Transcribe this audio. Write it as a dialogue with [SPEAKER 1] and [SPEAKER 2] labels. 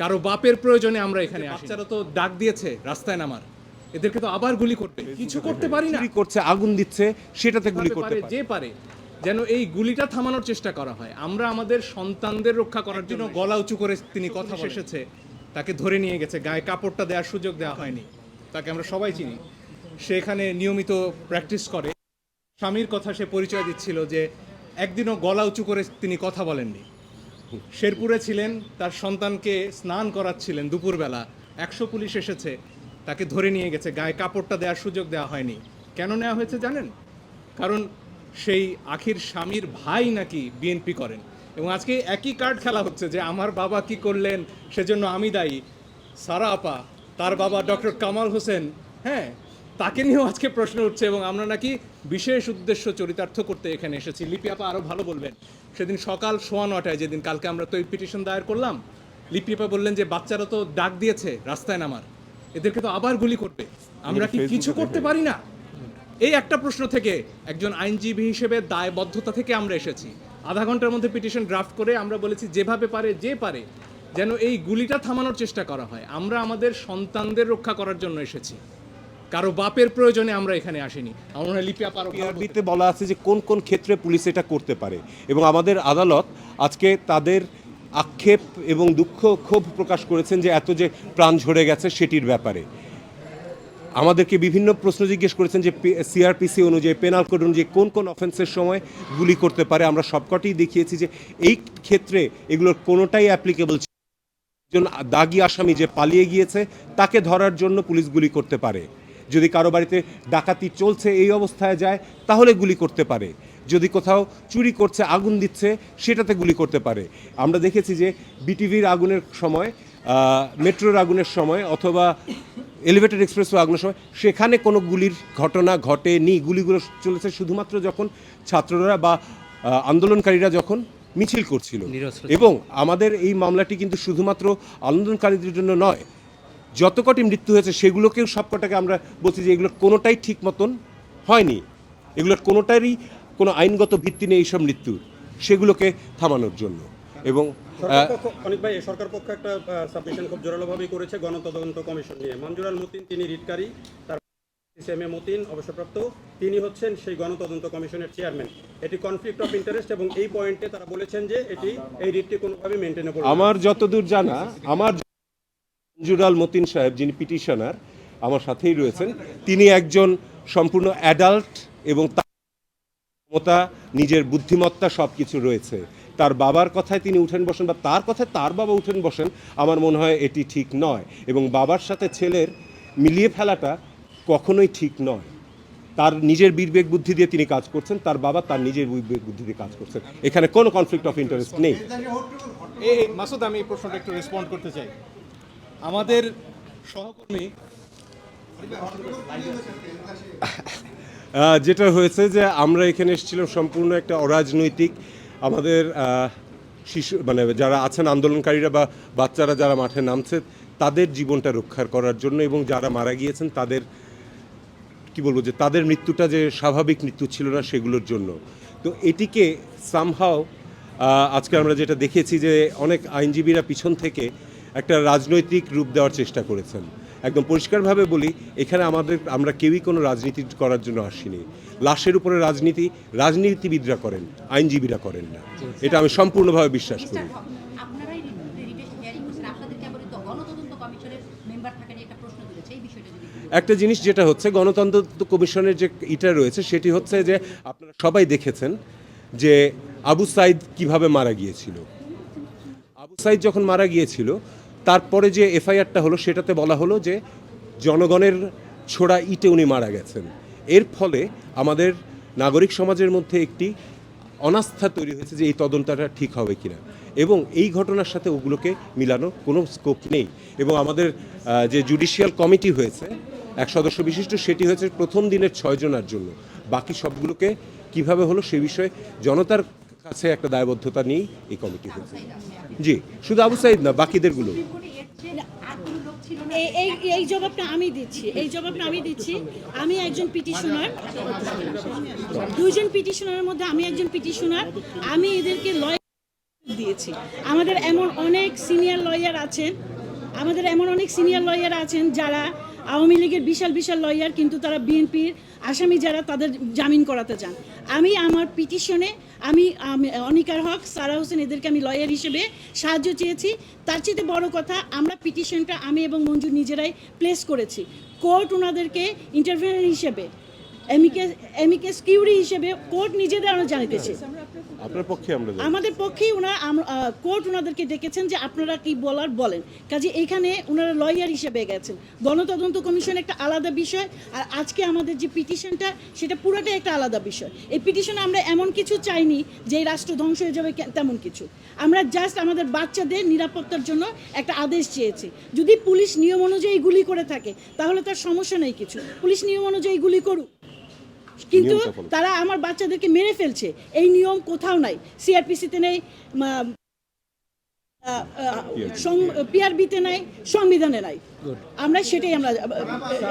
[SPEAKER 1] কারও বাপের প্রয়োজনে আমরা এখানে আসি বাচ্চারা তো ডাক দিয়েছে রাস্তায় নামার। এদেরকে তো আবার গুলি করতে। কিছু করতে পারি না।
[SPEAKER 2] করছে আগুন দিচ্ছে সেটাতে গুলি
[SPEAKER 1] করতে যে পারে যেন এই গুলিটা থামানোর চেষ্টা করা হয়। আমরা আমাদের সন্তানদের রক্ষা করার জন্য গলা উঁচু করে তিনি কথা এসেছে তাকে ধরে নিয়ে গেছে গায়ে কাপড়টা দেওয়ার সুযোগ দেওয়া হয়নি। তাকে আমরা সবাই চিনি। সে এখানে নিয়মিত প্র্যাকটিস করে। স্বামীর কথা সে পরিচয় দিচ্ছিল যে একদিনও গলা উঁচু করে তিনি কথা বলেননি। শেরপুরে ছিলেন, তার সন্তানকে স্নান করাচ্ছিলেন দুপুরবেলা। একশো পুলিশ এসেছে, তাকে ধরে নিয়ে গেছে, গায়ে কাপড়টা দেওয়ার সুযোগ দেওয়া হয়নি। কেন নেওয়া হয়েছে জানেন? কারণ সেই আখির স্বামীর ভাই নাকি বিএনপি করেন। এবং আজকে একই কার্ড খেলা হচ্ছে যে আমার বাবা কি করলেন, সেজন্য আমি দায়ী। সারা আপা, তার বাবা ডক্টর কামাল হোসেন হ্যাঁ তাকে নিয়েও আজকে প্রশ্ন উঠছে এবং আমরা নাকি বিশেষ উদ্দেশ্য চরিতার্থ করতে এখানে এসেছি। লিপি আপা আরও ভালো বলবেন। সেদিন সকাল সোয়া নটায় যেদিন কালকে আমরা তো পিটিশন দায়ের করলাম লিপি আপা বললেন যে বাচ্চারা তো ডাক দিয়েছে রাস্তায় নামার এদেরকে তো আবার গুলি করবে। আমরা কি কিছু করতে পারি না? এই একটা প্রশ্ন থেকে একজন আইনজীবী হিসেবে দায়বদ্ধতা থেকে আমরা এসেছি। আধা ঘণ্টার মধ্যে পিটিশন ড্রাফট করে আমরা বলেছি যেভাবে পারে যে পারে যেন এই গুলিটা থামানোর চেষ্টা করা হয়। আমরা আমাদের সন্তানদের রক্ষা করার জন্য এসেছি। কারও বাপের প্রয়োজনে আমরা এখানে আসিনি। আমার লিপি আপা আরও ভালো বলবে।
[SPEAKER 2] পিআরবিতে বলা আছে যে কোন কোন ক্ষেত্রে পুলিশ এটা করতে পারে। এবং আমাদের আদালত আজকে তাদের আক্ষেপ এবং দুঃখ ক্ষোভ প্রকাশ করেছেন যে এত যে প্রাণ ঝরে গেছে সেটির ব্যাপারে। আমাদেরকে বিভিন্ন প্রশ্ন জিজ্ঞেস করেছেন যে সিআরপিসি অনুযায়ী পেনাল কোড অনুযায়ী কোন কোন অফেন্সের সময় গুলি করতে পারে। আমরা সবকটি দেখিয়েছি যে এই ক্ষেত্রে এগুলোর কোনোটাই অ্যাপ্লিকেবল দাগি আসামি যে পালিয়ে গিয়েছে, তাকে ধরার জন্য পুলিশ গুলি করতে পারে। যদি কারও বাড়িতে ডাকাতি চলছে এই অবস্থায় যায় তাহলে গুলি করতে পারে। যদি কোথাও চুরি করছে আগুন দিচ্ছে সেটাতে গুলি করতে পারে। আমরা দেখেছি যে বিটিভির আগুনের সময় মেট্রোর আগুনের সময় অথবা এলিভেটেড এক্সপ্রেস আগুনের সময় সেখানে কোনো গুলির ঘটনা ঘটেনি। গুলিগুলো চলেছে শুধুমাত্র যখন ছাত্ররা বা আন্দোলনকারীরা যখন মিছিল করছিল। এবং আমাদের এই মামলাটি কিন্তু শুধুমাত্র আন্দোলনকারীদের জন্য নয় যত কটি মৃত্যু হয়েছে সেগুলোকেও সবকটাকে আমরা বলছি যে এগুলোর কোনোটাই ঠিক মতন হয়নি। এগুলোর কোনোটারই কোনো আইনগত ভিত্তি নেই এইসব মৃত্যুর। সেগুলোকে থামানোর জন্য। এবং
[SPEAKER 3] অনেক ভাই সরকার পক্ষ একটা সাবমিশন খুব জোরালোভাবেই করেছে গণতদন্ত কমিশন নিয়ে। মঞ্জুরাল মতিন তিনি রিটকারী তার মতিন অবসরপ্রাপ্ত তিনি হচ্ছেন সেই গণতদন্ত কমিশনের চেয়ারম্যান এটি কনফ্লিক্ট অফ ইন্টারেস্ট এবং এই পয়েন্টে তারা বলেছেন যে এটি এই রিটটি কোনোভাবে মেনটেনেবল
[SPEAKER 2] আমার যতদূর জানা আমার মঞ্জুরাল মতিন সাহেব, যিনি পিটিশনার, আমার সাথেই রয়েছেন। তিনি একজন সম্পূর্ণ অ্যাডাল্ট এবং তার ক্ষমতা, নিজের বুদ্ধিমত্তা সব কিছু রয়েছে। তার বাবার কথায় তিনি উঠেন বসেন বা তার কথায় তার বাবা উঠেন বসেন, আমার মনে হয় এটি ঠিক নয়। এবং বাবার সাথে ছেলের মিলিয়ে ফেলাটা কখনোই ঠিক নয়। তার নিজের বিবেক বুদ্ধি দিয়ে তিনি কাজ করছেন, তার বাবা তার নিজের বিবেক বুদ্ধি দিয়ে কাজ করছেন। এখানে কোনো কনফ্লিক্ট অফ ইন্টারেস্ট নেই।
[SPEAKER 1] মাসুদ, আমি এই প্রশ্নটা একটু রেসপন্ড করতে চাই। আমাদের সহকর্মী
[SPEAKER 2] যেটা হয়েছে যে আমরা এখানে এসেছিলাম সম্পূর্ণ একটা অরাজনৈতিক, আমাদের শিশু মানে যারা আছেন আন্দোলনকারীরা বা বাচ্চারা যারা মাঠে নামছে, তাদের জীবনটা রক্ষার করার জন্য এবং যারা মারা গিয়েছেন তাদের, কি বলব, যে তাদের মৃত্যুটা যে স্বাভাবিক মৃত্যু ছিল না সেগুলোর জন্য। তো এটিকে সামহাও আজকে আমরা যেটা দেখেছি যে অনেক আইনজীবীরা পিছন থেকে একটা রাজনৈতিক রূপ দেওয়ার চেষ্টা করেছেন। একদম পরিষ্কারভাবে বলি এখানে আমাদের আমরা কেউই কোনো রাজনীতি করার জন্য আসিনি। লাশের উপরে রাজনীতি রাজনীতিবিদরা করেন আইনজীবীরা করেন না। এটা আমি সম্পূর্ণভাবে বিশ্বাস করি।
[SPEAKER 4] একটা
[SPEAKER 2] জিনিস যেটা হচ্ছে গণতন্ত্র কমিশনের যে ইটা রয়েছে সেটি হচ্ছে যে আপনারা সবাই দেখেছেন যে আবু সাইদ কীভাবে মারা গিয়েছিল। আবু সাইদ যখন মারা গিয়েছিল তারপরে যে এফআইআরটা হলো, সেটাতে বলা হলো যে জনগণের ছোড়া ইটে উনি মারা গেছেন। এর ফলে আমাদের নাগরিক সমাজের মধ্যে একটি অনাস্থা তৈরি হয়েছে যে এই তদন্তটা ঠিক হবে কিনা। এবং এই ঘটনার সাথে ওগুলোকে মিলানো কোনো স্কোপ নেই। এবং আমাদের যে জুডিশিয়াল কমিটি হয়েছে, এক সদস্য বিশিষ্ট, সেটি হয়েছে প্রথম দিনের ছয়জনার জন্য। বাকি সবগুলোকে কীভাবে হলো সে বিষয়ে জনতার কাছে একটা দায়বদ্ধতা নিয়েই এই কমিটি জি, শুধু আবু সাইদ না, বাকিদেরগুলো।
[SPEAKER 5] এই এই জবাবটা আমি দিচ্ছি, এই জবাবটা আমি দিচ্ছি। আমি একজন পিটিশনার। দুইজন পিটিশনারের মধ্যে আমি একজন পিটিশনার। আমি এদেরকে লয় দিয়েছি। আমাদের এমন অনেক সিনিয়র লয়ার আছেন, আমাদের এমন অনেক সিনিয়র লয়ার আছেন যারা আওয়ামী লীগের বিশাল বিশাল লয়ার কিন্তু তারা বিএনপির আসামি যারা তাদের জামিন করাতে চান। আমি আমার পিটিশনে আমি অনিকার হক, সারা হোসেন এদেরকে আমি লয়ার হিসেবে সাহায্য চেয়েছি। তার চেয়ে বড় কথা, আমরা পিটিশনটা আমি এবং মঞ্জু নিজেরাই প্লেস করেছি। কোর্ট ওনাদেরকে ইন্টারভিউ হিসেবে এমিকেস এমিকেস কিউরি হিসেবে কোর্ট নিজেদের আমরা জানিতেছে
[SPEAKER 2] আপনার পক্ষে আমরা
[SPEAKER 5] আমাদের পক্ষেই ওনারা কোর্ট ওনাদেরকে ডেকেছেন যে আপনারা কি বলার বলেন। কাজে এখানে ওনারা লয়ার হিসেবে গেছেন। গণতদন্ত কমিশন একটা আলাদা বিষয় আর আজকে আমাদের যে পিটিশনটা সেটা পুরোটাই একটা আলাদা বিষয়। এই পিটিশনে আমরা এমন কিছু চাইনি যে রাষ্ট্র ধ্বংস হয়ে যাবে তেমন কিছু। আমরা জাস্ট আমাদের বাচ্চাদের নিরাপত্তার জন্য একটা আদেশ চেয়েছি। যদি পুলিশ নিয়ম অনুযায়ী গুলি করে থাকে তাহলে তার সমস্যা নেই কিছু। পুলিশ নিয়ম অনুযায়ী গুলি করুক। কিন্তু তারা আমার বাচ্চাদেরকে মেরে ফেলছে। এই নিয়ম কোথাও নাই। সিআরপিসিতে নেই পিআরবিতে নাই। সংবিধানে নাই। আমরা সেটাই আমরা